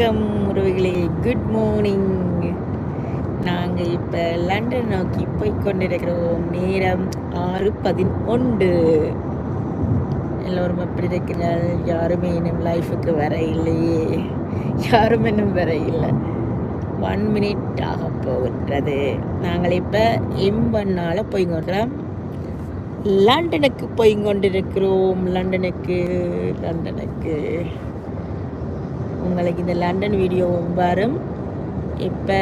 வணக்கம் உறவுகளே. Good morning நாங்கள் இப்போ லண்டன் நோக்கி போய் கொண்டிருக்கிறோம் நேரம் ஆறு பதினொன்று. எல்லோரும் எப்படி இருக்கிறார் யாருமே இன்னும் லைஃபுக்கு வர இல்லையே யாரும் இன்னும் வர இல்லை ஒன் மினிட் ஆக போகின்றது. நாங்கள் இப்போ எம்பன்னால் போய் கொண்டிருக்கிறோம் லண்டனுக்கு போய் கொண்டிருக்கிறோம் லண்டனுக்கு லண்டனுக்கு உங்களுக்கு இந்த லண்டன் வீடியோ வரும். இப்போ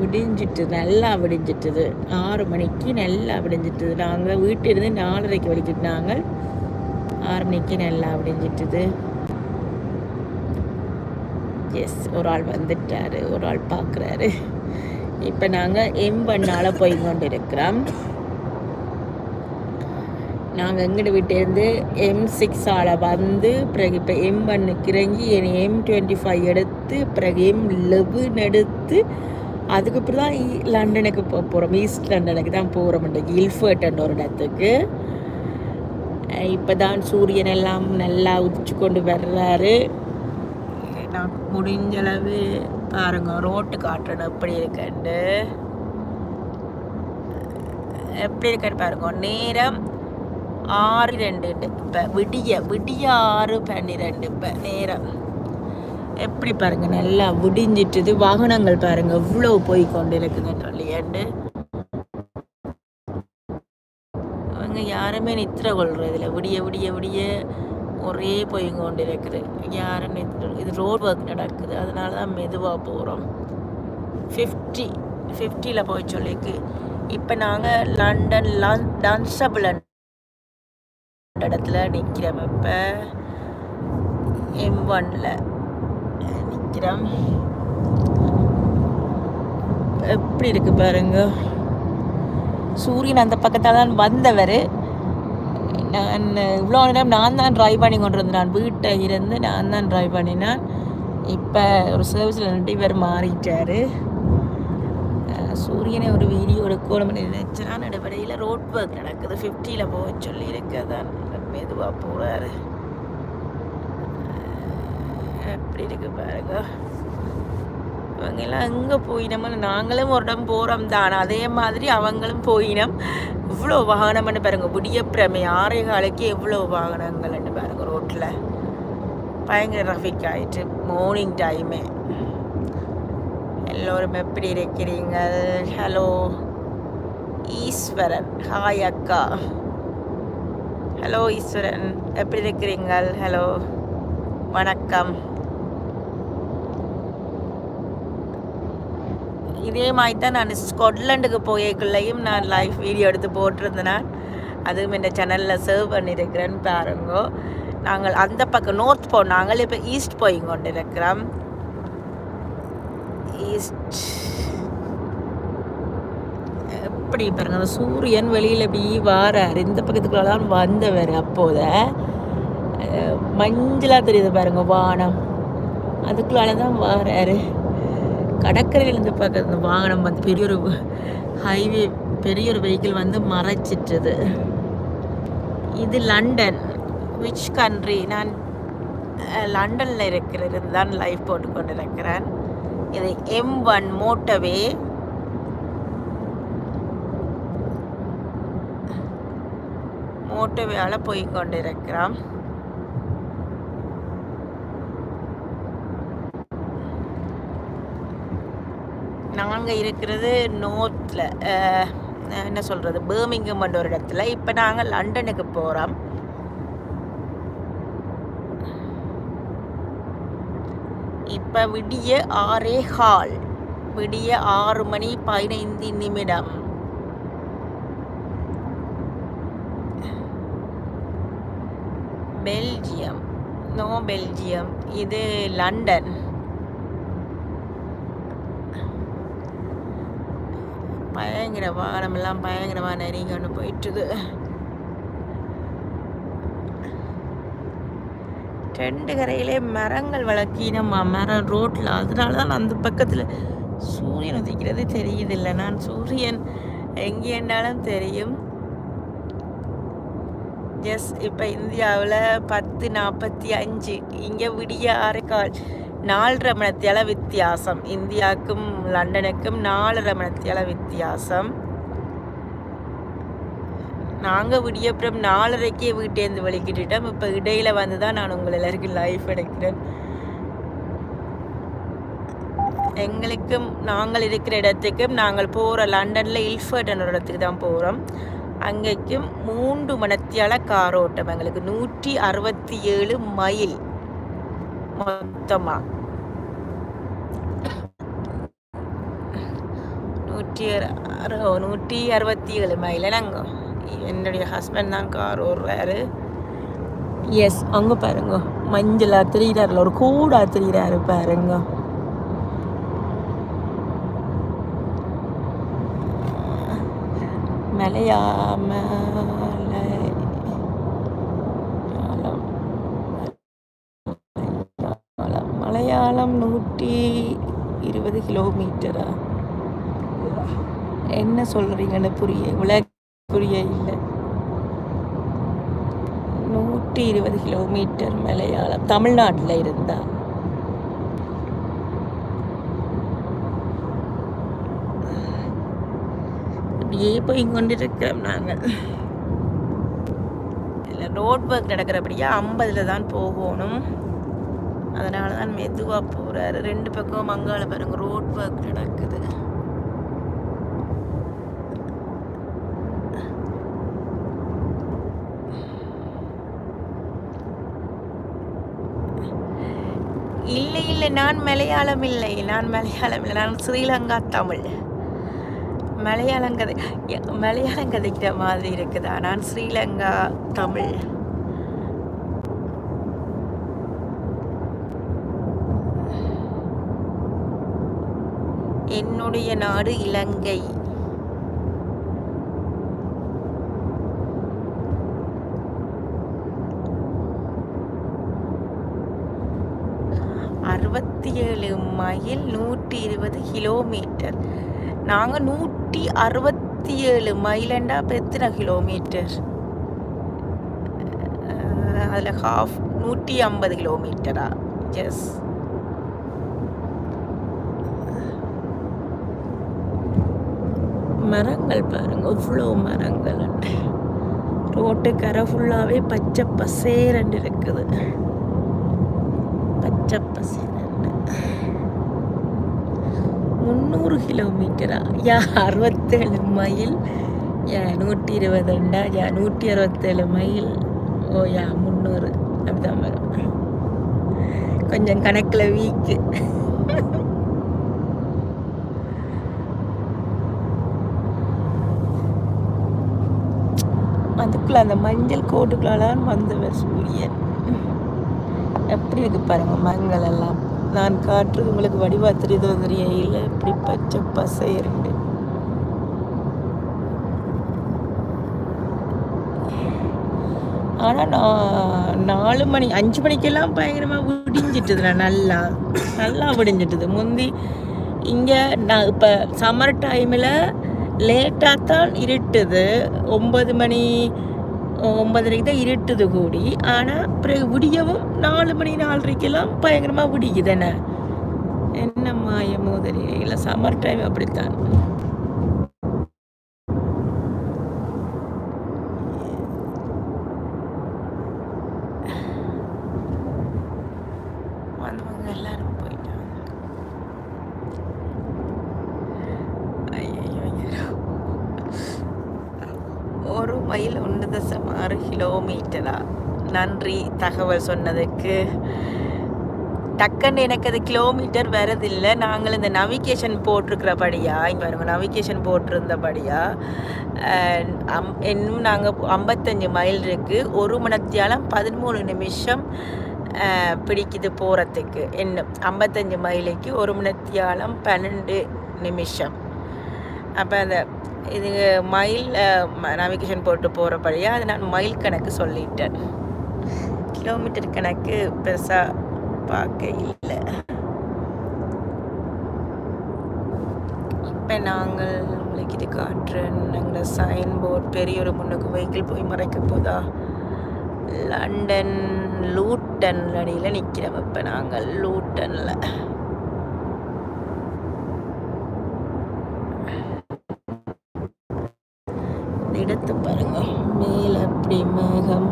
விடிஞ்சிட்டு நல்லா விடிஞ்சிட்டுது. ஆறு மணிக்கு நல்லா விடிஞ்சிட்டுது. நாங்கள் வீட்டிலிருந்து நாலரைக்கு வலிக்கிட்டு நாங்கள் ஆறு மணிக்கு நல்லா விடிஞ்சிட்டுது. எஸ் ஒரு ஆள் வந்துட்டாரு. ஒரு ஆள் பார்க்குறாரு இப்போ நாங்கள் எம்பண்ணால் போய் கொண்டு இருக்கிறோம் நாங்கள் எங்கிட்ட வீட்டிலேருந்து எம் சிக்ஸால் வந்து பிறகு இப்போ எம் ஒன்னுக்கு இறங்கி எம் டுவெண்ட்டி ஃபைவ் எடுத்து பிறகு எம் லெவன் எடுத்து அதுக்கப்புறம் தான் லண்டனுக்கு போ போகிறோம் ஈஸ்ட் லண்டனுக்கு தான் போகிறோம் இன்றைக்கு இல்ஃபர்ட்ன்ற ஒரு இடத்துக்கு. இப்போ தான் சூரியன் எல்லாம் நல்லா உதிச்சு கொண்டு வர்றாரு. நான் முடிஞ்ச அளவு பாருங்க ரோட்டு காட்டுறேன் எப்படி இருக்குன்னு எப்படி இருக்கான்னு பாருங்க நேரம் ஆறு ரெண்டு இப்போ விடிய விடிய ஆறு பன்னிரெண்டு. இப்போ நேரம். எப்படி பாருங்கள் நல்லா விடிஞ்சிட்டுது. வாகனங்கள் பாருங்கள் இவ்வளோ போய் கொண்டு இருக்குதுன்னு சொல்லியாண்டு அவங்க யாருமே நித்திர கொள்றதில்ல. விடிய விடிய விடிய ஒரே போய் கொண்டு இருக்குது யாரும் நித்திர இது ரோட் ஒர்க் நடக்குது. அதனால தான் மெதுவாக போகிறோம் ஃபிஃப்டி ஃபிஃப்டியில் போய் சொல்லிக்கு. இப்போ நாங்கள் லண்டன் லன் டன்சபிள் இடத்துல நிற்கிறோம் இப்போ எம் ஒன்ல நிற்கிறோம் எப்படி இருக்கு பாருங்க. சூரியன் அந்த பக்கத்தால் தான் வந்தவர். நான் இவ்வளோ நேரம் நான் தான் ட்ரைவ் பண்ணி கொண்டு இருந்தேன் நான் வீட்டை இருந்து நான் தான் ட்ரைவ் பண்ணினேன். இப்போ ஒரு சர்வீஸில் ரெண்டு இவர் மாறிட்டார். சூரியனை ஒரு வீடியோ எடுக்கணும்னு நினைச்சா நடுவடையில் ரோட் ஒர்க் நடக்குது. ஃபிஃப்டியில் போக சொல்லி இருக்கதான் மெதுவாக போகிறாரு எப்படி இருக்கு பாருங்க. இவங்க எல்லாம் எங்கே போயினோம் நாங்களும் ஒரு இடம் போகிறோம் தான். அதே மாதிரி அவங்களும் போயினோம். இவ்வளோ வாகனம்னு பாருங்க. விடியப்பிரமை ஆறே காலைக்கு எவ்வளோ வாகனங்கள்னு பாருங்க ரோட்டில் பயங்கர டிராஃபிக் ஆயிட்டு மார்னிங் டைமே எல்லோரும் எப்படி இருக்கிறீங்க ஹலோ ஈஸ்வரன். ஹாய் அக்கா. ஹலோ ஈஸ்வரன். எப்படி இருக்கிறீங்க ஹலோ வணக்கம். இதே மாதிரி தான் நான் ஸ்காட்லாண்டுக்கு போயக்குள்ளேயும் நான் லைவ் வீடியோ எடுத்து போட்டிருந்தேன். அதுவும் இந்த சேனலில் சர்வ் பண்ணியிருக்கிறேன்னு பாருங்கோ. நாங்கள் அந்த பக்கம் நோர்த் போ நாங்கள் இப்போ ஈஸ்ட் போய் கொண்டு இருக்கிறோம் ஈஸ்ட் எப்படி பாருங்க அந்த சூரியன் வெளியில் இப்படி வாரார். இந்த பக்கத்துக்குள்ள தான் வந்தவர் அப்போத. மஞ்சளாக தெரியுது பாருங்க வானம். அதுக்குள்ளால தான் வாராரு கடற்கரையிலேருந்து பார்க்குற அந்த வாகனம் வந்து பெரிய ஒரு ஹைவே பெரிய ஒரு வெஹிக்கிள் வந்து மறைச்சிட்டுது. இது லண்டன். விச் கண்ட்ரி நான் லண்டனில் இருக்கிறது தான் லைஃப் போட்டு கொண்டிருக்கிறேன் இது எம் ஒன் மோட்டவே மோட்டவேயால் போய் கொண்டிருக்கிறோம் நாங்கள் இருக்கிறது நோர்த்தில் என்ன சொல்கிறது பேர்மிங்கம் ஒரு இடத்துல. இப்போ நாங்கள் லண்டனுக்கு போகிறோம் இப்போ விடிய ஆறே ஹால் விடிய ஆறு மணி பதினைந்து நிமிடம். பெல்ஜியம். No Belgium. இது லண்டன். பயங்கர வாகனமெல்லாம் பயங்கரமாக நெருங்கி ஒன்று போயிட்டுது. ரெண்டு கரையிலே மரங்கள் வளர்க்கினம்மா மரம் ரோட்டில் அதனால தான் அந்த பக்கத்தில் சூரியன் உதிக்கிறது தெரியுதில்லை. நான் சூரியன் எங்கேண்டாலும் தெரியும். எஸ் இப்போ இந்தியாவில் பத்து நாற்பத்தி அஞ்சு. இங்கே விடிய ஆரைக்கால் நாலரை மணத்தியால வித்தியாசம். இந்தியாவுக்கும் லண்டனுக்கும் நாலரை மணத்தியால வித்தியாசம். நாங்கள் விடியப்புறம் நாலரைக்கே வீட்டேருந்து வலிக்கிட்டுட்டோம் இப்போ இடையில வந்து தான் நான் உங்களை எல்லாருக்கும் லைஃப் எடுக்கிறேன். எங்களுக்கும் நாங்கள் இருக்கிற இடத்துக்கும் நாங்கள் போகிற லண்டனில் இல்ஃபர்ட்ன்ற இடத்துக்கு தான் போகிறோம் அங்கேக்கும் மூன்று மணத்தியால கார் ஓட்டம். எங்களுக்கு நூற்றி அறுபத்தி ஏழு மைல் மொத்தமாக நூற்றி அறு நூற்றி அறுபத்தி ஏழு மைல். நாங்கள் என்னுடைய ஹஸ்பண்ட் தான் கார் ஓடுறாரு. எஸ் அங்கே பாருங்க. மஞ்சளா தெரியுறாருல ஒரு கூட தெரியுறாரு பாருங்க. மலையாம மலையாளம். நூற்றி இருபது கிலோமீட்டரா என்ன சொல்றீங்கன்னு புரிய விளக்கு புரிய இல்லை. நூற்றி இருபது கிலோமீட்டர் மலையாளம் தமிழ்நாட்டில் இருந்தா. அப்படியே போய் கொண்டிருக்கிறோம் நாங்கள். இல்லை ரோட் ஒர்க் நடக்கிறபடியா ஐம்பதில் தான் போகணும். அதனால தான் மெதுவாக போகிறாரு ரெண்டு பக்கம் மங்காள பாருங்க ரோட் ஒர்க் நடக்குது இல்லை இல்லை நான் மலையாளம் இல்லை நான் மலையாளம் இல்லை நான் ஸ்ரீலங்கா தமிழ். மலையாளம் கதை மலையாளம் கதைக்கிற மாதிரி இருக்குதா? நான் ஸ்ரீலங்கா தமிழ். என்னுடைய நாடு இலங்கை. அறுபத்தி ஏழு மைல் நூற்றி இருபது கிலோமீட்டர். நாங்கள் நூற்றி அறுபத்தி ஏழு மைலண்டா பெத்தின கிலோமீட்டர். அதில் ஹாஃப் நூற்றி ஐம்பது கிலோமீட்டரா? எஸ் மரங்கள் பாருங்க இவ்வளோ மரங்கள். ரோட்டு கரை ஃபுல்லாகவே பச்சை பசேரண்டு இருக்குது. பச்சை முந்நூறு கிலோமீட்டரா யா அறுபத்தேழு மைல் யா நூற்றி இருபதுண்டா யா நூற்றி அறுபத்தேழு மைல் ஓ யா முந்நூறு அப்படிதான் வரும் கொஞ்சம் கணக்கில் வீக்கு அதுக்குள்ள அந்த மஞ்சள் கோட்டுக்குள்ளலாம் வந்தவர் சூரியன் எப்படி இருக்கு பாருங்க மரங்கள் எல்லாம். நான் காட்டுறது உங்களுக்கு வடிவா தெரியுதோ தெரியல இப்படி பச்சை பசை இருந்து ஆனால் நான் நாலு மணி அஞ்சு மணிக்கெல்லாம் பயங்கரமாக விடிஞ்சிட்டுதுண்ணா நல்லா. நல்லா விடிஞ்சிட்டுது. முந்தி இங்கே நான் இப்போ சம்மர் டைமில் லேட்டாக தான் இருட்டுது. ஒன்பது மணி ஒன்பதரைக்கு தான் இருட்டுது கூடி. ஆனால் பிறகு விடியவும் நாலு மணி நாலரைக்கெல்லாம் பயங்கரமாக விடிக்குதுண்ணே என்ன? மாயமோ இல்லை சம்மர் டைம் அப்படித்தான் வந்தவங்க எல்லாரும் போயிட்டாங்க ஐயையோ. ஒரு மைல் ஒன்று தசம் ஆறு கிலோமீட்டரா நன்றி தகவல் சொன்னதுக்கு. டக்குன்னு எனக்கு அது கிலோமீட்டர் வரதில்லை நாங்கள் இந்த நவிகேஷன் போட்டிருக்கிறபடியா இங்கே பாருங்க நவிகேஷன் போட்டிருந்தபடியா அம் இன்னும் நாங்கள் ஐம்பத்தஞ்சு மைல் இருக்குது ஒரு மணத்தியாலம் பதிமூணு நிமிஷம் பிடிக்குது போகிறதுக்கு இன்னும் ஐம்பத்தஞ்சு மைலுக்கு ஒரு மணத்தியாலம் பன்னெண்டு நிமிஷம். அப்போ அந்த இது மைல் நவிகேஷன் போட்டு போகிறபடியா அது நான் மைல் கணக்கு சொல்லிட்டேன். கிலோமீட்டர் கணக்கு பெருசாக பார்க்க இல்லை. இப்போ நாங்கள் உங்களுக்கு இது காட்டுறேன். எங்களோட சைன் போர்ட் பெரிய ஒரு முன்னுக்கு வெஹிக்கிள் போய் மறைக்க போதா? லண்டன் லூட்டன் அடியில் நிற்கிறோம் இப்போ நாங்கள் லூட்டனில் இந்த இடத்தை பாருங்க மேலே அப்படி மேகம்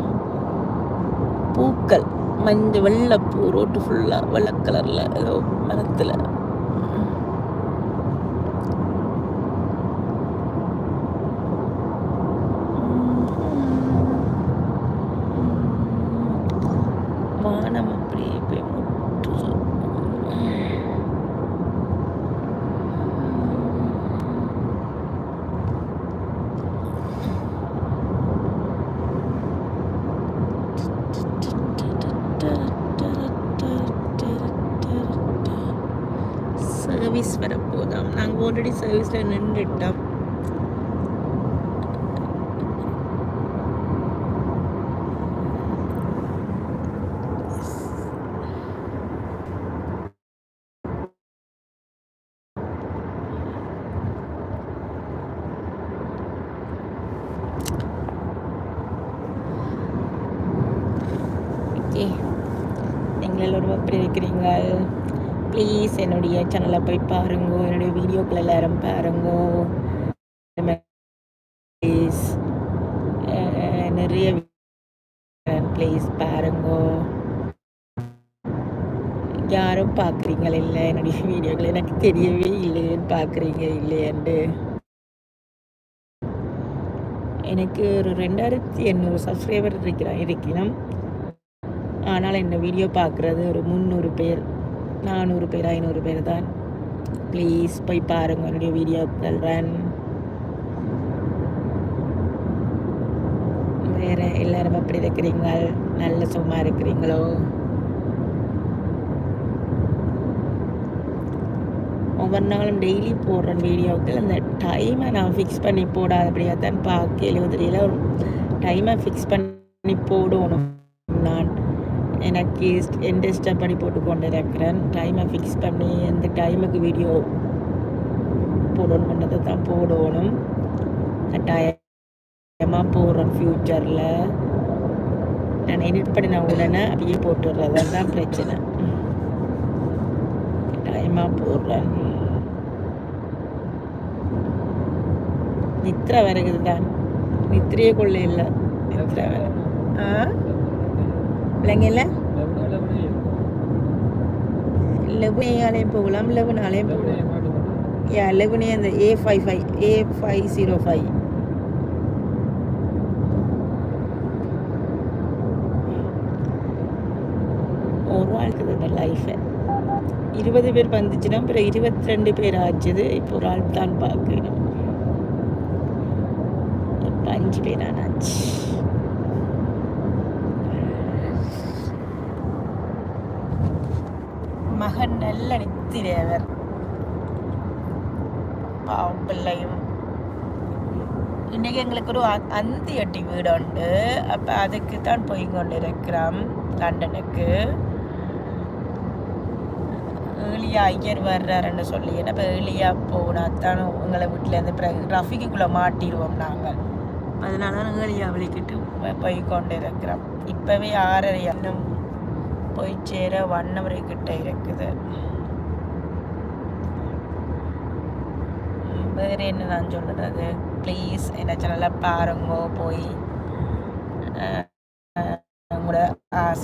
மஞ்சள் வெள்ளை பூ ரோட்டு ஃபுல்லாக வெள்ளை கலரில் ஏதோ மரத்தில் வானம் அப்படியே போய் முட்டுது சர்வீஸ் வரப்போதாம் நாங்கள் ஆல்ரெடி சர்வீஸில் நின்றுட்டான். ஓகே. நீங்கள் எல்லோரும் எப்படி இருக்கிறீங்க ப்ளீஸ் என்னுடைய சேனலை போய் பாருங்க. என்னுடைய வீடியோக்கள் எல்லாரும் பாருங்க. ப்ளீஸ் நிறைய ப்ளீஸ் பாருங்க. யாரும் பார்க்குறீங்களா இல்லை? என்னுடைய வீடியோக்கள் எனக்கு தெரியவே இல்லைன்னு பார்க்குறீங்க இல்லையன்ட்டு. எனக்கு ஒரு ரெண்டாயிரத்தி எண்ணூறு சப்ஸ்கிரைபர் இருக்கிறான் இருக்கிறோம் ஆனால் என்னை வீடியோ பார்க்குறது ஒரு முந்நூறு பேர். நானூறு பேர் ஐநூறு பேர் தான். ப்ளீஸ் போய் பாருங்க என்னுடைய வீடியோக்கள் ரன் வேறு எல்லாரும் எப்படி இருக்கிறீங்கள் நல்ல சும்மா இருக்கிறீங்களோ? ஒவ்வொரு நாளும் டெய்லி போடுற வீடியோக்கள் அந்த டைமை நான் ஃபிக்ஸ் பண்ணி போடாதபடியாக தான் பார்க்க எழுபதுல ஒரு டைமை ஃபிக்ஸ் பண்ணி போடணும் எனக்கு எந்த ஸ்டெப் பண்ணி போட்டு கொண்டு இருக்கிறேன் டைமை ஃபிக்ஸ் பண்ணி எந்த டைமுக்கு வீடியோ போடணும் போடணுன்றதை தான் போடணும். கட்டாயமாக போடுறேன் ஃப்யூச்சரில் நான் எடிட் பண்ணின உடனே அப்படியே போட்டுடுறது. தான் பிரச்சனை. கட்டாயமாக போடுறேன். நித்ரா வரகுது தான் நித்திரையே கொள்ள இல்லை நித்ரா வர ஆ? விளங்கல லெவனாலையும் போகலாம் லெவனாலையும் போகலாம். யா லெவனே அந்த A five five A five zero five ஒரு வாழ்க்கை லைஃபை இருபது பேர் வந்துச்சுன்னா அப்புறம் இருபத்தி ரெண்டு பேர் ஆச்சுது இப்போ ஒரு ஆள் தான் பார்க்கணும் இப்போ அஞ்சு பேர் ஆனாச்சு. மகன் நல்ல நித்திரேவர் பாவம் பிள்ளையும் இன்னைக்கு எங்களுக்கு ஒரு அந்தி அட்டி வீடு உண்டு அப்போ அதுக்கு தான் போய் கொண்டு இருக்கிறோம் லண்டனுக்கு ஏர்லியா ஐயர் வர்றாருன்னு சொல்லி ஏன்னா இப்போ ஏர்லியா போனா தான் உங்களை வீட்டிலேருந்து பிறகு ரஃபிக்குள்ளே மாட்டிடுவோம் நாங்கள் அதனால தான் ஏர்லியா விളിக்கிட்டு போய் கொண்டு இருக்கிறோம் இப்போவே ஆறரை இன்னும் போய் சேர வண்ணவர்கிட்ட இருக்குது. வேறு வேற என்ன நான் சொல்றது? ப்ளீஸ் என்ன சேனலை பாருங்க போய் உங்களோட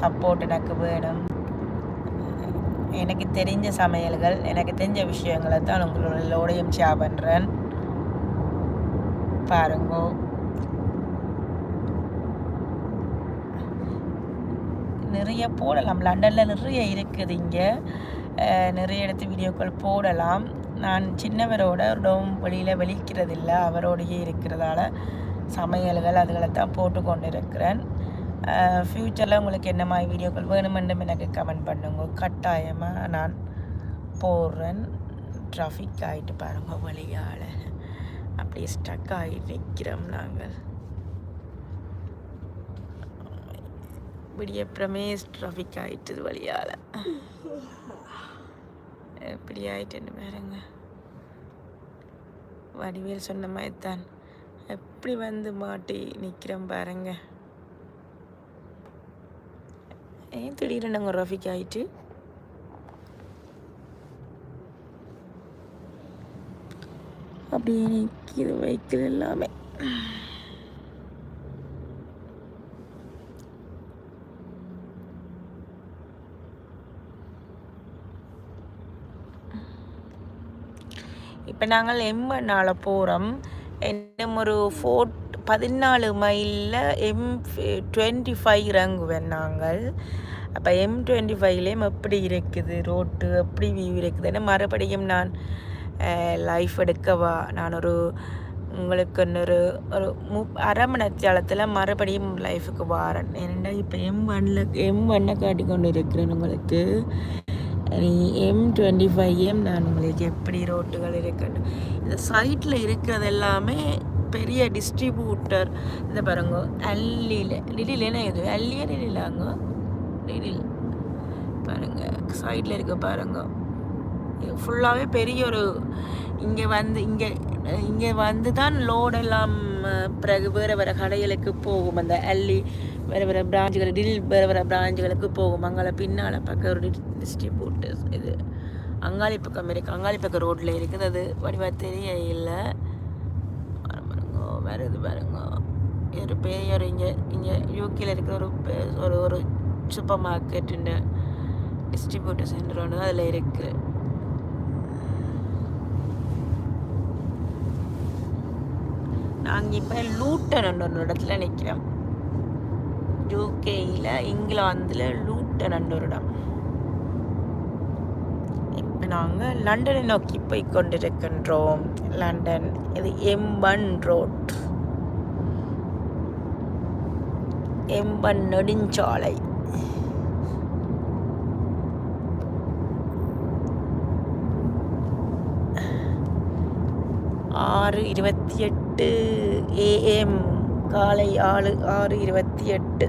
சப்போர்ட் எனக்கு வேணும். எனக்கு தெரிஞ்ச சமையல்கள் எனக்கு தெரிஞ்ச விஷயங்களை தான் உங்களோடையும் ஷேர் பண்ணுறேன் பாருங்கோ. நிறைய போடலாம். லண்டனில் நிறைய இருக்குது இங்கே. நிறைய இடத்து வீடியோக்கள் போடலாம். நான் சின்னவரோட ரொம்பவும் வெளியில் வெளிக்கிறதில்ல அவரோடையே இருக்கிறதால சமையல்கள் அதுகளை தான் போட்டு கொண்டு இருக்கிறேன் ஃப்யூச்சரில் உங்களுக்கு என்ன மாதிரி வீடியோக்கள் வேணுமென்றும் எனக்கு கமெண்ட் பண்ணுங்க. கட்டாயமாக நான் போடுறேன். ட்ராஃபிக் ஆகிட்டு பாருங்கள் வழியால் அப்படியே ஸ்டக் ஆகி நிற்கிறோம் நாங்கள். விடிய பிரமேஷ் ட்ராஃபிக் ஆகிட்டது வழியால். எப்படி ஆயிட்டுன்னு பாருங்க. வடிவேல் சொன்ன மாதிரி தான் எப்படி வந்து மாட்டி நிற்கிறோம் பாருங்க. ஏன் திடீர்னு நாங்கள் ரஃபிக் ஆயிட்டு? அப்படியே நிற்கிது வைக்கல் எல்லாமே. இப்போ நாங்கள் எம்மனால் போகிறோம் இன்னும் ஒரு ஃபோர்ட் பதினாலு மைலில் எம் டுவெண்ட்டி ஃபைவ் இறங்குவேன் நாங்கள். அப்போ எம் டுவெண்ட்டி ஃபைவ்லேயும் எப்படி இருக்குது? ரோட்டு எப்படி வியூ இருக்குதுன்னு மறுபடியும் நான் லைஃப் எடுக்கவா நான் ஒரு உங்களுக்கு இன்னொரு ஒரு மு அரை மணி நேரத்தில் மறுபடியும் லைஃபுக்கு வாரேன். ஏன்னா இப்போ எம் ஒன்னில் எம் ஒன்னை காட்டி கொண்டு இருக்கிறேன் உங்களுக்கு. எம் டுவெண்ட்டி ஃபைவ் எம் நான் உங்களுக்கு எப்படி ரோட்டுகள் இருக்குன்னு இந்த சைட்டில் இருக்கிறது எல்லாமே பெரிய டிஸ்ட்ரிபியூட்டர் இந்த பாருங்க அல்லியில் லிடில் என்ன இது? அல்லியா லிடிலாங்க லிடில். பாருங்க சைட்டில் இருக்க பாருங்க. ஃபுல்லாகவே பெரிய ஒரு இங்கே வந்து இங்கே இங்கே வந்து தான் லோடெல்லாம் பிறகு வேறு வேறு கடைகளுக்கு போகும். அந்த அல்லி வேறு வேறு பிராஞ்சுகள் டில் வேறு வேறு பிராஞ்சுகளுக்கு போகும். அங்கே பின்னால் பக்கம் ஒரு டிஸ்ட்ரிபியூட்டர்ஸ் இது. அங்காளி பக்கம் இருக்குது அங்காளி பக்கம் ரோட்டில் இருக்குது அது வடிவாக தெரிய இல்லை பாருங்க வேறு இது பாருங்க. ஒரு பெரிய ஒரு இங்கே இங்கே யூகேல இருக்கிற ஒரு ஒரு ஒரு சூப்பர் மார்க்கெட்டுன்னு டிஸ்ட்ரிபியூட்டர் சென்டர் ஒன்று அதில் இருக்குது நாங்கள் இப்போ லூட்டன் ஒன்று இடத்துல நிற்கிறோம் யூகேயில் இங்கிலாந்தில் லூட்டன் ஒரு இடம் இப்போ நாங்கள் லண்டனை நோக்கி போய் கொண்டிருக்கின்றோம். லண்டன் இது எம்பன் ரோட். எம்பன் நெடுஞ்சாலை. ஆறு இருபத்தி எட்டு ஏஎம் காலை ஆறு ஆறு இருபத்தி எட்டு.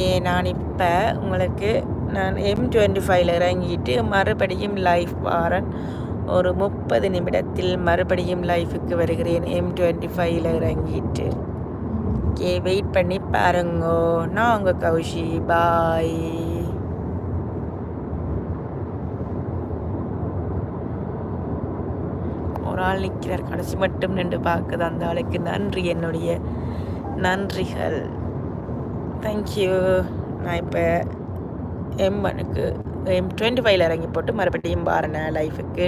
ஓகே நான் இப்போ உங்களுக்கு நான் எம் டுவெண்ட்டி ஃபைவ்ல இறங்கிட்டு மறுபடியும் லைஃப் வாரன் ஒரு முப்பது நிமிடத்தில் மறுபடியும் லைஃபுக்கு வருகிறேன். எம் டுவெண்ட்டி ஃபைவ்ல இறங்கிட்டு. ஓகே வெயிட் பண்ணி பாருங்கோ. நான் உங்கள் கௌஷி. பாய் ஒரு ஆள் நிற்கிறார் கடைசி மட்டும் நின்று பார்க்குது. அந்த ஆளுக்கு நன்றி. என்னுடைய நன்றிகள். தேங்க்யூ நான் இப்போ எம் ஒனுக்கு எம் டுவெண்ட்டி ஃபைவ்ல இறங்கி போட்டு மறுபடியும் பாருனேன் லைஃபுக்கு